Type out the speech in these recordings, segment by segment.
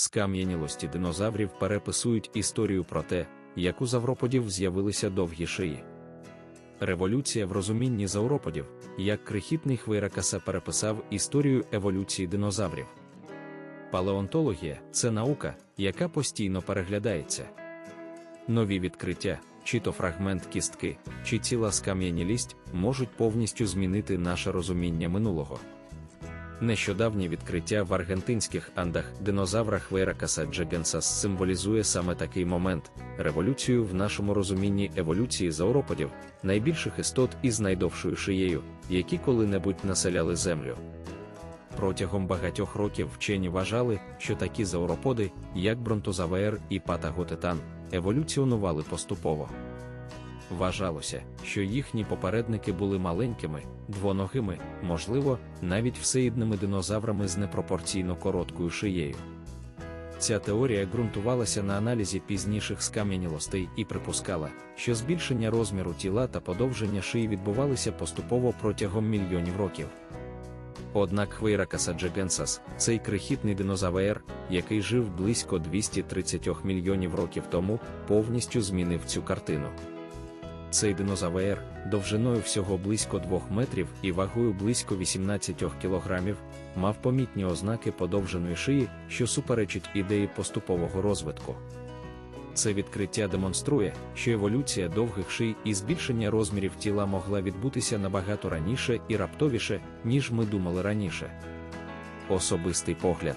Скам'янілості динозаврів переписують історію про те, як у завроподів з'явилися довгі шиї. Революція в розумінні зауроподів, як крихітний хвейракаса переписав історію еволюції динозаврів. Палеонтологія це наука, яка постійно переглядається. Нові відкриття, чи то фрагмент кістки, чи ціла скам'янілість можуть повністю змінити наше розуміння минулого. Нещодавнє відкриття в аргентинських андах динозавра Хвейракаса джегенсас символізує саме такий момент революцію в нашому розумінні еволюції зауроподів, найбільших істот із найдовшою шиєю, які коли-небудь населяли землю. Протягом багатьох років вчені вважали, що такі зауроподи, як бронтозавер і патаготитан, еволюціонували поступово. Вважалося, що їхні попередники були маленькими, двоногими, можливо, навіть всеїдними динозаврами з непропорційно короткою шиєю. Ця теорія ґрунтувалася на аналізі пізніших скам'янілостей і припускала, що збільшення розміру тіла та подовження шиї відбувалися поступово протягом мільйонів років. Однак Хвейракаса джегенсас цей крихітний динозавр, який жив близько 230 мільйонів років тому, повністю змінив цю картину. Цей динозавр, довжиною всього близько 2 метрів і вагою близько 18 кілограмів, мав помітні ознаки подовженої шиї, що суперечить ідеї поступового розвитку. Це відкриття демонструє, що еволюція довгих ший і збільшення розмірів тіла могла відбутися набагато раніше і раптовіше, ніж ми думали раніше. Особистий погляд.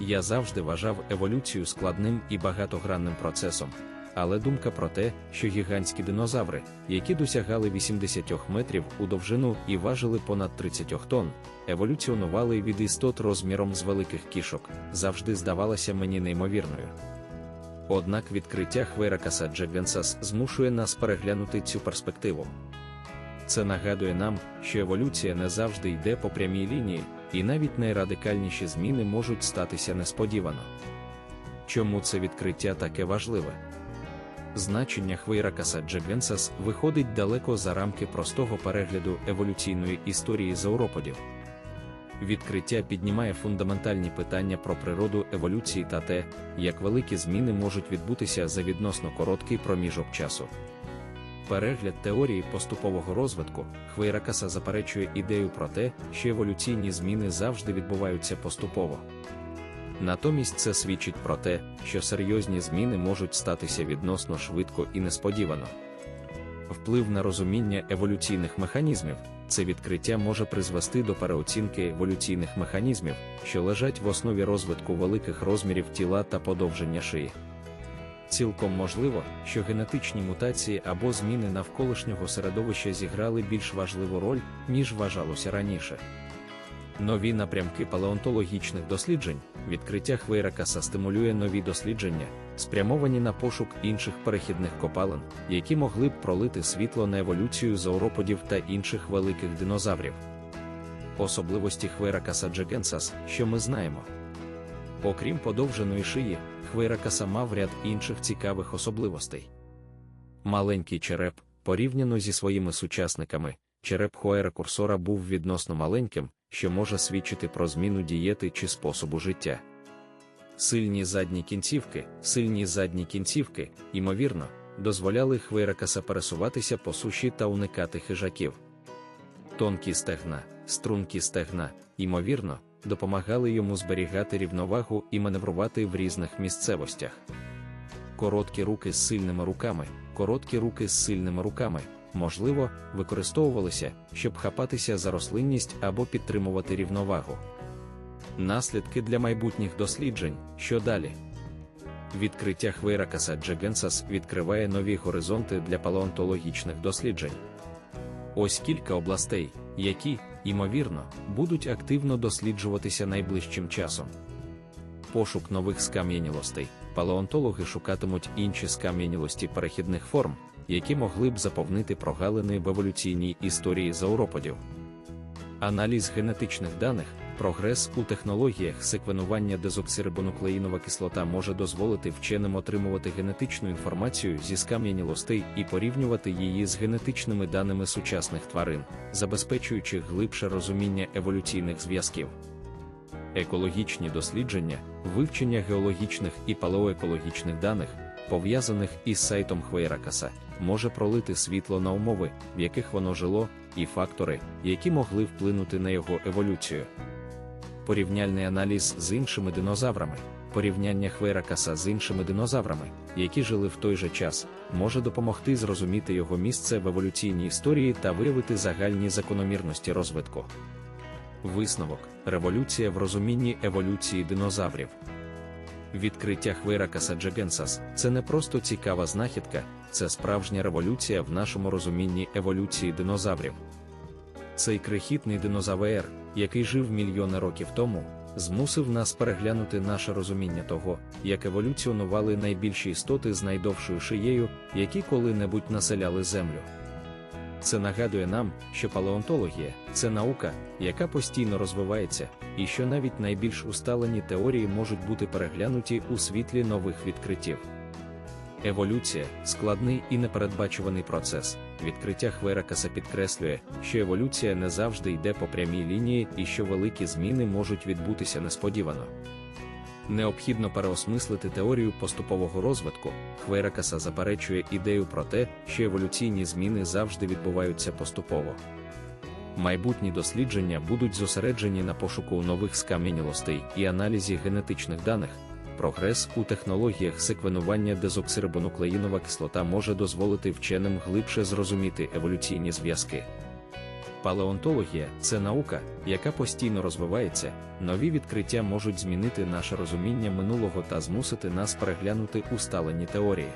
Я завжди вважав еволюцію складним і багатогранним процесом, але думка про те, що гігантські динозаври, які досягали 80 метрів у довжину і важили понад 30 тонн, еволюціонували від істот розміром з великих кішок, завжди здавалася мені неймовірною. Однак відкриття Хвейракаса Джегвенсас змушує нас переглянути цю перспективу. Це нагадує нам, що еволюція не завжди йде по прямій лінії, і навіть найрадикальніші зміни можуть статися несподівано. Чому це відкриття таке важливе? Значення Хвейракаса Джегвенсас виходить далеко за рамки простого перегляду еволюційної історії зауроподів. Відкриття піднімає фундаментальні питання про природу еволюції та те, як великі зміни можуть відбутися за відносно короткий проміжок часу. Перегляд теорії поступового розвитку Хвейракаса заперечує ідею про те, що еволюційні зміни завжди відбуваються поступово. Натомість це свідчить про те, що серйозні зміни можуть статися відносно швидко і несподівано. Вплив на розуміння еволюційних механізмів це відкриття може призвести до переоцінки еволюційних механізмів, що лежать в основі розвитку великих розмірів тіла та подовження шиї. Цілком можливо, що генетичні мутації або зміни навколишнього середовища зіграли більш важливу роль, ніж вважалося раніше. Нові напрямки палеонтологічних досліджень, відкриття Хвейракаса стимулює нові дослідження, спрямовані на пошук інших перехідних копалин, які могли б пролити світло на еволюцію зауроподів та інших великих динозаврів. Особливості Хвейракаса джегенсас, що ми знаємо. Окрім подовженої шиї, Хвейракаса мав ряд інших цікавих особливостей. Маленький череп, порівняно зі своїми сучасниками, череп Хоера був відносно маленьким, що може свідчити про зміну дієти чи способу життя. Сильні задні кінцівки, сильні задні кінцівки, ймовірно, дозволяли Хвейракаса пересуватися по суші та уникати хижаків. Тонкі стегна, стрункі стегна, ймовірно, допомагали йому зберігати рівновагу і маневрувати в різних місцевостях. Короткі руки з сильними руками, короткі руки з сильними руками, можливо, використовувалися, щоб хапатися за рослинність або підтримувати рівновагу. Наслідки для майбутніх досліджень, що далі. Відкриття Хвейракаса Джегенсас відкриває нові горизонти для палеонтологічних досліджень. Ось кілька областей, які, ймовірно, будуть активно досліджуватися найближчим часом. Пошук нових скам'янілостей. Палеонтологи шукатимуть інші скам'янілості перехідних форм, які могли б заповнити прогалини в еволюційній історії зауроподів. Аналіз генетичних даних, прогрес у технологіях секвенування дезоксирибонуклеїнова кислота може дозволити вченим отримувати генетичну інформацію зі скам'янілостей і порівнювати її з генетичними даними сучасних тварин, забезпечуючи глибше розуміння еволюційних зв'язків. екологічні дослідження, вивчення геологічних і палеоекологічних даних, пов'язаних із сайтом Хвейракаса, може пролити світло на умови, в яких воно жило, і фактори, які могли вплинути на його еволюцію. Порівняльний аналіз з іншими динозаврами. Порівняння Хвейракаса з іншими динозаврами, які жили в той же час, може допомогти зрозуміти його місце в еволюційній історії та виявити загальні закономірності розвитку. Висновок революція в розумінні еволюції динозаврів. Відкриття Хвейракаса джегенсас це не просто цікава знахідка, це справжня революція в нашому розумінні еволюції динозаврів. Цей крихітний динозавр, який жив мільйони років тому, змусив нас переглянути наше розуміння того, як еволюціонували найбільші істоти з найдовшою шиєю, які коли-небудь населяли Землю. Це нагадує нам, що палеонтологія це наука, яка постійно розвивається, і що навіть найбільш усталені теорії можуть бути переглянуті у світлі нових відкриттів. Еволюція складний і непередбачуваний процес. Відкриття Хверакаса підкреслює, що еволюція не завжди йде по прямій лінії і що великі зміни можуть відбутися несподівано. Необхідно переосмислити теорію поступового розвитку. Хвейракаса заперечує ідею про те, що еволюційні зміни завжди відбуваються поступово. Майбутні дослідження будуть зосереджені на пошуку нових скам'янілостей і аналізі генетичних даних. Прогрес у технологіях секвенування дезоксирибонуклеїнова кислота може дозволити вченим глибше зрозуміти еволюційні зв'язки. Палеонтологія це наука, яка постійно розвивається, нові відкриття можуть змінити наше розуміння минулого та змусити нас переглянути усталені теорії.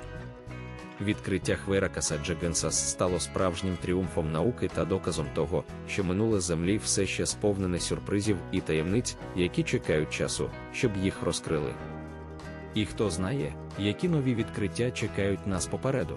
Відкриття Хверакаса Джегенсас стало справжнім тріумфом науки та доказом того, що минуле землі все ще сповнене сюрпризів і таємниць, які чекають часу, щоб їх розкрили. І хто знає, які нові відкриття чекають нас попереду.